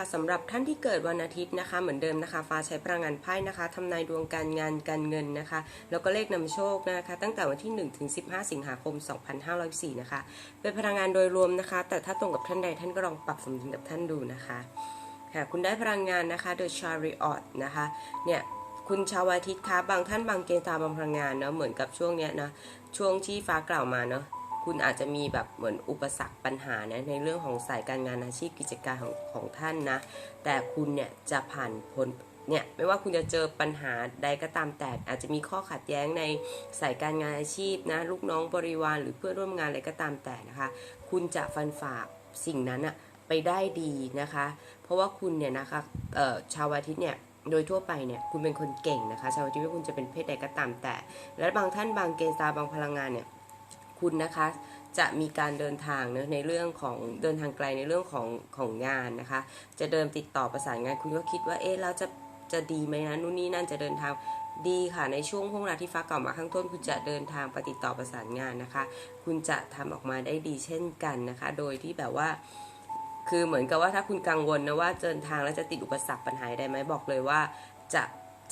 นะคะสำหรับท่านที่เกิดวันอาทิตย์นะคะ เหมือนเดิมนะคะ ฟ้าใช้พลังงานไพ่นะคะทำนายดวงการงานการเงินนะคะ แล้วก็เลขนำโชคนะคะ ตั้งแต่วันที่1ถึง15 สิงหาคม 2504นะคะ เป็นพลังงานโดยรวมนะคะ แต่ถ้าตรงกับท่านใดท่านก็ลองปรับสมดุลกับท่านดูนะคะค่ะคุณได้พลังงานนะคะ The Chariot นะคะเนี่ยคุณชาวอาทิตย์คะบางท่านบางเกณฑ์ตาบางพลังงานเนาะเหมือนกับช่วงเนี้ยนะช่วงที่ฟ้ากล่าวมาเนาะ คุณอาจจะมีแบบเหมือนอุปสรรคปัญหานะในเรื่องของสายการงานอาชีพกิจการของของท่านนะ แต่คุณเนี่ยจะผ่านพ้นเนี่ยไม่ว่าคุณจะเจอปัญหาใดก็ตามแต่อาจจะมีข้อขัดแย้งในสายการงานอาชีพนะ ลูกน้องบริวารหรือเพื่อนร่วมงานอะไรก็ตามแต่นะคะ คุณจะฟันฝ่าสิ่งนั้นอะไปได้ดีนะคะ เพราะว่าคุณเนี่ยนะคะเอ่อชาวอาทิตย์เนี่ยโดยทั่วไปเนี่ยคุณเป็นคนเก่งนะคะ ชาวอาทิตย์ไม่คุณจะเป็นเพศใดก็ตามแต่ และบางท่านบางเกณฑ์ตาบางพลังงานเนี่ย คุณนะคะ จะมีการเดินทางเนอะในเรื่องของเดินทางไกลในเรื่องของของงานนะคะ จะเดินติดต่อประสานงานคุณก็คิดว่าเอ๊ะเราจะจะดีไหมนะนู่นนี่นั่นจะเดินทางดีค่ะในช่วงห่วงเวลาที่ฟ้าเก่ามาข้างต้น คุณจะเดินทางปติต่อประสานงานนะคะ คุณจะทำออกมาได้ดีเช่นกันนะคะ โดยที่แบบว่า คือเหมือนกับว่าถ้าคุณกังวลนะว่าเดินทางแล้วจะติดอุปสรรคปัญหาใดไหมบอกเลยว่าจะ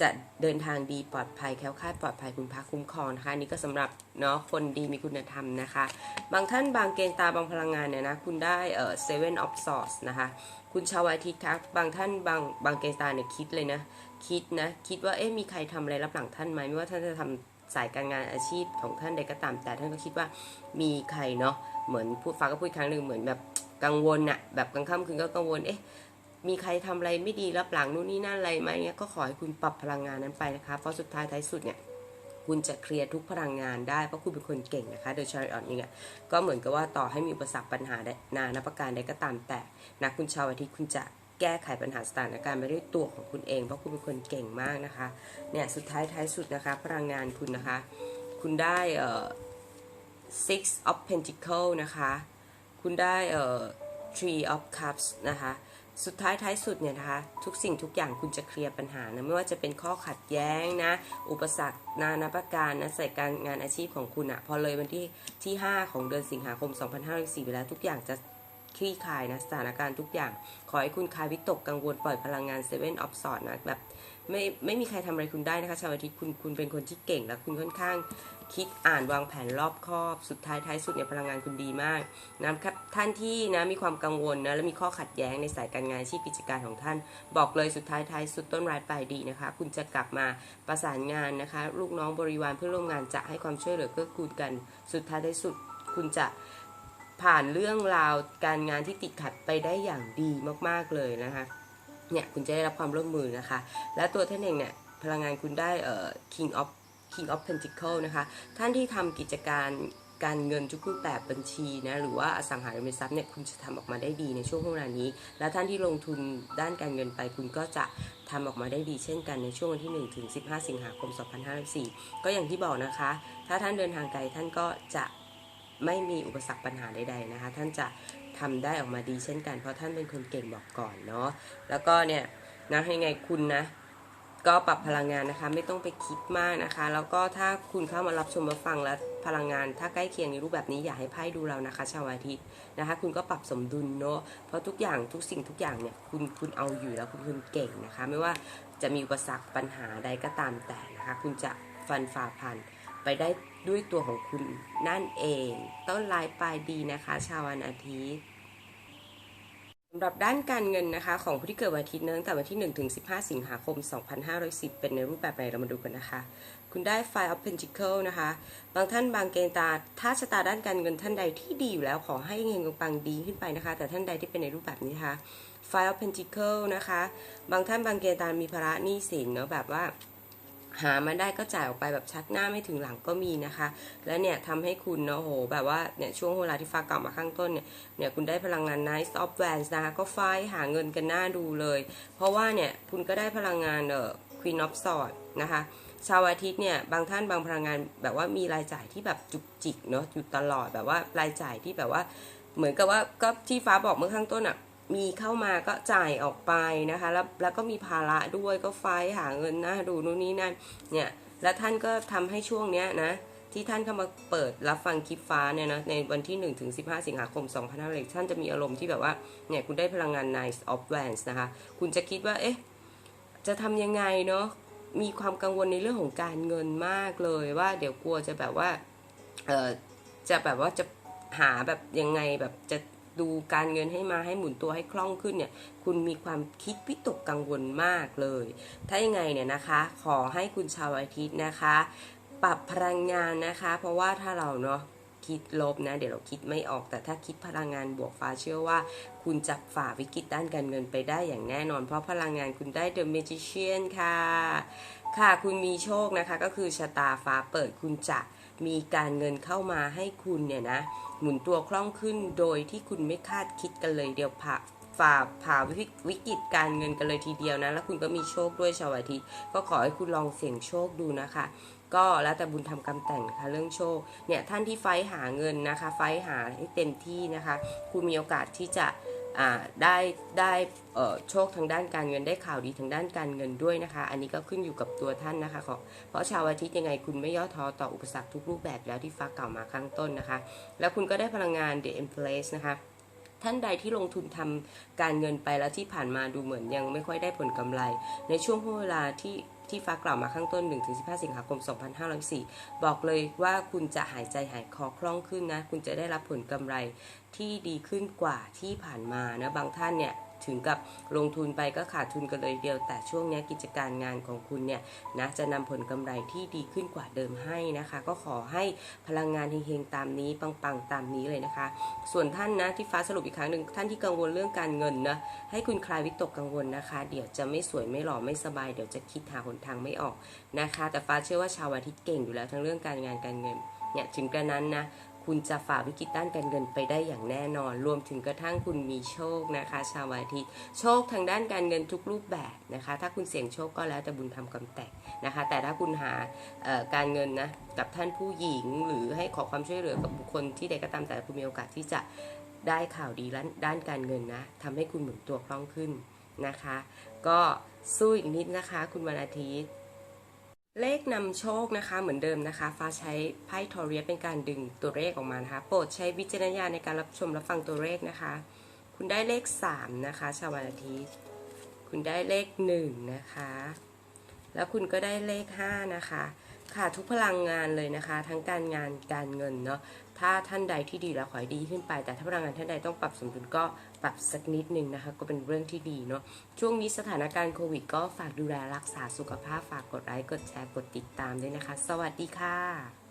จะเดินทางดีปลอดภัยแค้วคลาดปลอดภัยคุณพระคุ้มครองนะคะนี่ก็สำหรับเนาะคนดีมีคุณธรรมนะคะ บางท่านบางเกณฑ์ตาบางพลังงานเนี่ยนะคุณได้เอ่อ seven of swords นะคะ คุณชาวอาทิตย์คะบางท่านบางบางเกณฑ์ตาเนี่ยคิดเลยนะ คิดนะ คิดว่าเอ๊ะมีใครทำอะไรรับหลังท่านไหมไม่ว่าท่านจะทำสายการงานอาชีพของท่านใดก็ตาม แต่ท่านก็คิดว่ามีใครเนาะเหมือนพูดฟ้าก็พูดครั้งหนึ่งเหมือนแบบกังวลอะแบบกลางค่ำคืนก็กังวลเอ๊ะ มีใครทำอะไรไม่ดีรับหลังนู่นนี่นั่นอะไรไหมเนี่ยก็ขอให้คุณปรับพลังงานนั้นไปนะคะ เพราะสุดท้ายท้ายสุดเนี่ยคุณจะเคลียร์ทุกพลังงานได้เพราะคุณเป็นคนเก่งนะคะ โดยชาริออนเนี่ยก็เหมือนกับว่าต่อให้มีอุปสรรคปัญหาใดนานาประการใดก็ตามแต่นะคุณชาวอาทิตย์คุณจะแก้ไขปัญหาสถานการณ์ไปด้วยตัวของคุณเอง เพราะคุณเป็นคนเก่งมากนะคะเนี่ยสุดท้ายท้ายสุดนะคะพลังงานคุณนะคะ คุณได้เอ่อ six of pentacle นะคะ คุณได้เอ่อ three of cups นะคะ สุดท้ายท้ายสุดเนี่ยนะคะทุกสิ่งทุกอย่างคุณจะเคลียร์ปัญหานะไม่ว่าจะเป็นข้อขัดแย้งนะอุปสรรคนานาประการนะใส่การงานอาชีพของคุณอะพอเลยวันที่ที่ 5 ของเดือนสิงหาคม 2504ไปแล้วทุกอย่างจะ คลี่คลายนะสถานการณ์ทุกอย่าง ขอให้คุณคลายวิตกกังวลปล่อยพลังงาน Seven of Swords นะแบบไม่ไม่มีใครทำอะไรคุณได้นะคะชาวอาทิตย์คุณคุณเป็นคนที่เก่งและคุณค่อนข้างคิดอ่านวางแผนรอบคอบ สุดท้ายท้ายสุดเนี่ยพลังงานคุณดีมากนะครับท่านที่นะมีความกังวลนะและมีข้อขัดแย้งในสายการงานชีพกิจการของท่าน บอกเลยสุดท้ายท้ายสุดต้นรายปลายดีนะคะ คุณจะกลับมาประสานงานนะคะ ลูกน้องบริวารเพื่อนร่วมงานจะให้ความช่วยเหลือเกื้อกูลกัน สุดท้ายท้ายสุดคุณจะ ผ่านเรื่องราวการงานที่ติดขัดไปได้อย่างดีมากๆเลยนะคะเนี่ยคุณจะได้รับความร่วมมือนะคะ และตัวท่านเองเนี่ยพลังงานคุณได้เอ่อ king of King of Pentacle นะคะ ท่านที่ทำกิจการการเงินทุกรูปแบบบัญชีนะหรือว่าอสังหาริมทรัพย์เนี่ยคุณจะทำออกมาได้ดีในช่วงเวลานี้ และท่านที่ลงทุนด้านการเงินไป คุณก็จะทำออกมาได้ดีเช่นกันในช่วงวันที่1ถึง15 สิงหาคม 2504ก็อย่างที่บอกนะคะ ถ้าท่านเดินทางไกลท่านก็จะ ไม่มีอุปสรรคปัญหาใดๆนะคะ ท่านจะทำได้ออกมาดีเช่นกัน เพราะท่านเป็นคนเก่งบอกก่อนเนาะแล้วก็เนี่ยนะยังไงคุณนะ ก็ปรับพลังงานนะคะ ไม่ต้องไปคิดมากนะคะ แล้วก็ถ้าคุณเข้ามารับชมมาฟังแล้วพลังงาน ถ้าใกล้เคียงในรูปแบบนี้อย่าให้ไพ่ดูเรานะคะ ชาวอาทิตย์นะคะ คุณก็ปรับสมดุลเนาะเพราะทุกอย่างทุกสิ่งทุกอย่างเนี่ยคุณคุณเอาอยู่แล้วคุณคุณเก่งนะคะ ไม่ว่าจะมีอุปสรรคปัญหาใดก็ตามแต่นะคะ คุณจะฟันฝ่าพัน ไปได้ด้วยตัวของคุณนั่นเอง ต้นลายปลายดีนะคะ ชาววันอาทิตย์สำหรับด้านการเงินนะคะ ของผู้ที่เกิดวันอาทิตย์เนื่องแต่วันที่ 1 ถึง 15 สิงหาคม 2510 เป็นในรูปแบบไหนเรามาดูกันนะคะ คุณได้ Five of Pentacle นะคะ บางท่านบางเกณฑ์ตา ถ้าชะตาด้านการเงินท่านใดที่ดีอยู่แล้วขอให้เงินปังดีขึ้นไปนะคะ แต่ท่านใดที่เป็นในรูปแบบนี้นะคะ Five of Pentacle นะคะ บางท่านบางเกณฑ์ตามีภาระหนี้สินเนาะแบบว่า หามาได้ก็จ่ายออกไปแบบชักหน้าไม่ถึงหลังก็มีนะคะ และเนี่ยทำให้คุณเนาะโห แบบว่าเนี่ยช่วงเวลาที่ฟ้าเก่ามาข้างต้นเนี่ยเนี่ยคุณได้พลังงาน Nice of Wands นะคะ ก็ไฟหาเงินกันหน้าดูเลย เพราะว่าเนี่ยคุณก็ได้พลังงานเอ่อ Queen of Swords นะคะชาวอาทิตย์เนี่ยบางท่านบางพลังงานแบบว่ามีรายจ่ายที่แบบจุกจิกเนาะอยู่ตลอดแบบว่ารายจ่ายที่แบบว่า เหมือนกับว่าก็ที่ฟ้าบอกเมื่อข้างต้นอะ มีเข้ามาก็จ่ายออกไปนะคะ แล้วแล้วก็มีภาระด้วยก็ไฟหาเงินนะดูนู่นนี่นั่นเนี่ยและท่านก็ทำให้ช่วงเนี้ยนะที่ท่านเข้ามาเปิดรับฟังคลิปฟ้าเนี่ยนะในวันที่1ถึง15 สิงหาคม2500ท่านจะมีอารมณ์ที่แบบว่าเนี่ยคุณได้พลังงาน Nine of Wands นะคะ คุณจะคิดว่าเอ๊ะจะทำยังไงเนาะมีความกังวลในเรื่องของการเงินมากเลยว่าเดี๋ยวกลัวจะแบบว่าเออจะแบบว่าจะหาแบบยังไงแบบจะ ดูการเงินให้มาให้หมุนตัวให้คล่องขึ้นเนี่ย คุณมีความคิดวิตกกังวลมากเลย ถ้ายังไงเนี่ยนะคะ ขอให้คุณชาวอาทิตย์นะคะ ปรับพลังงานนะคะ เพราะว่าถ้าเราเนาะคิดลบนะ เดี๋ยวเราคิดไม่ออกแต่ถ้าคิดพลังงานบวกฟ้าเชื่อว่า คุณจะฝ่าวิกฤตด้านการเงินไปได้อย่างแน่นอน เพราะพลังงานคุณได้ The Magician ค่ะ ค่ะคุณมีโชคนะคะก็คือชะตาฟ้าเปิดคุณจะ มีการเงินเข้ามาให้คุณเนี่ยนะหมุนตัวคล่องขึ้นโดยที่คุณไม่คาดคิดกันเลยเดียวผ่าฝ่าผ่าวิวิกฤตการเงินกันเลยทีเดียวนะ แล้วคุณก็มีโชคด้วยชาวอาทิตย์ก็ขอให้คุณลองเสี่ยงโชคดูนะคะ ก็แล้วแต่บุญทำกรรมแต่งนะคะเรื่องโชคเนี่ยท่านที่ไฟหาเงินนะคะ ไฟหาให้เต็มที่นะคะ คุณมีโอกาสที่จะ ได้ได้โชคทางด้านการเงินได้ข่าวดีทางด้านการเงินด้วยนะคะ อันนี้ก็ขึ้นอยู่กับตัวท่านนะคะขอเพราะชาวอาทิตย์ยังไงคุณไม่ย่อท้อต่ออุปสรรคทุกรูปแบบแล้วที่ฟ้าเก่ามาข้างต้นนะคะ แล้วคุณก็ได้พลังงาน The Empress นะคะท่านใดที่ลงทุนทำการเงินไปแล้วที่ผ่านมาดูเหมือนยังไม่ค่อยได้ผลกำไร ในช่วงเวลาที่ ที่ฟ้ากล่าวมาข้างต้น 1-15 สิงหาคม 2504บอกเลยว่าคุณจะหายใจหายคอคล่องขึ้นนะ คุณจะได้รับผลกำไรที่ดีขึ้นกว่าที่ผ่านมานะ บางท่านเนี่ย ถึงกับลงทุนไปก็ขาดทุนกันเลยเดียว แต่ช่วงนี้กิจการงานของคุณเนี่ยนะจะนำผลกำไรที่ดีขึ้นกว่าเดิมให้นะคะ ก็ขอให้พลังงานเฮงๆตามนี้ปังๆตามนี้เลยนะคะ ส่วนท่านนะที่ฟ้าสรุปอีกครั้งหนึ่งท่านที่กังวลเรื่องการเงินนะให้คุณคลายวิตกกังวลนะคะ เดี๋ยวจะไม่สวยไม่หล่อไม่สบายเดี๋ยวจะคิดหาหนทางไม่ออกนะคะ แต่ฟ้าเชื่อว่าชาวอาทิตย์เก่งอยู่แล้วทั้งเรื่องการงานการเงินเนี่ยถึงกระนั้นนะ คุณจะฝ่าวิกฤตด้านการเงินไปได้อย่างแน่นอน รวมถึงกระทั่งคุณมีโชคนะคะ ชาวอาทิตย์โชคทางด้านการเงินทุกรูปแบบนะคะ ถ้าคุณเสี่ยงโชคก็แล้วแต่บุญทำกรรมแต่งนะคะ แต่ถ้าคุณหาการเงินนะกับท่านผู้หญิง หรือให้ขอความช่วยเหลือกับบุคคลที่ใดก็ตามแต่คุณมีโอกาสที่จะได้ข่าวดีด้านด้านการเงินนะทำให้คุณหมุนตัวคล่องขึ้นนะคะ ก็สู้อีกนิดนะคะ คุณวันอาทิตย์ เลขนำโชคนะคะเหมือนเดิมนะคะ ฟ้าใช้ไพ่ทอเรียสเป็นการดึงตัวเลขออกมานะคะ โปรดใช้วิจารณญาณในการรับชมรับฟังตัวเลขนะคะ คุณได้เลข 3 นะคะ ชาววันอาทิตย์ คุณได้เลข 1 นะคะ แล้วคุณก็ได้เลข 5 นะคะ ค่ะทุกพลังงานเลยนะคะ ทั้งการงานการเงินเนาะถ้าท่านใดที่ดีแล้วขอให้ดีขึ้นไป แต่ถ้าพลังงานท่านใดต้องปรับสมดุลก็ปรับสักนิดนึงนะคะ ก็เป็นเรื่องที่ดีเนาะช่วงนี้สถานการณ์โควิด ก็ฝากดูแลรักษาสุขภาพฝากกดไลค์กดแชร์กดติดตามด้วยนะคะ สวัสดีค่ะ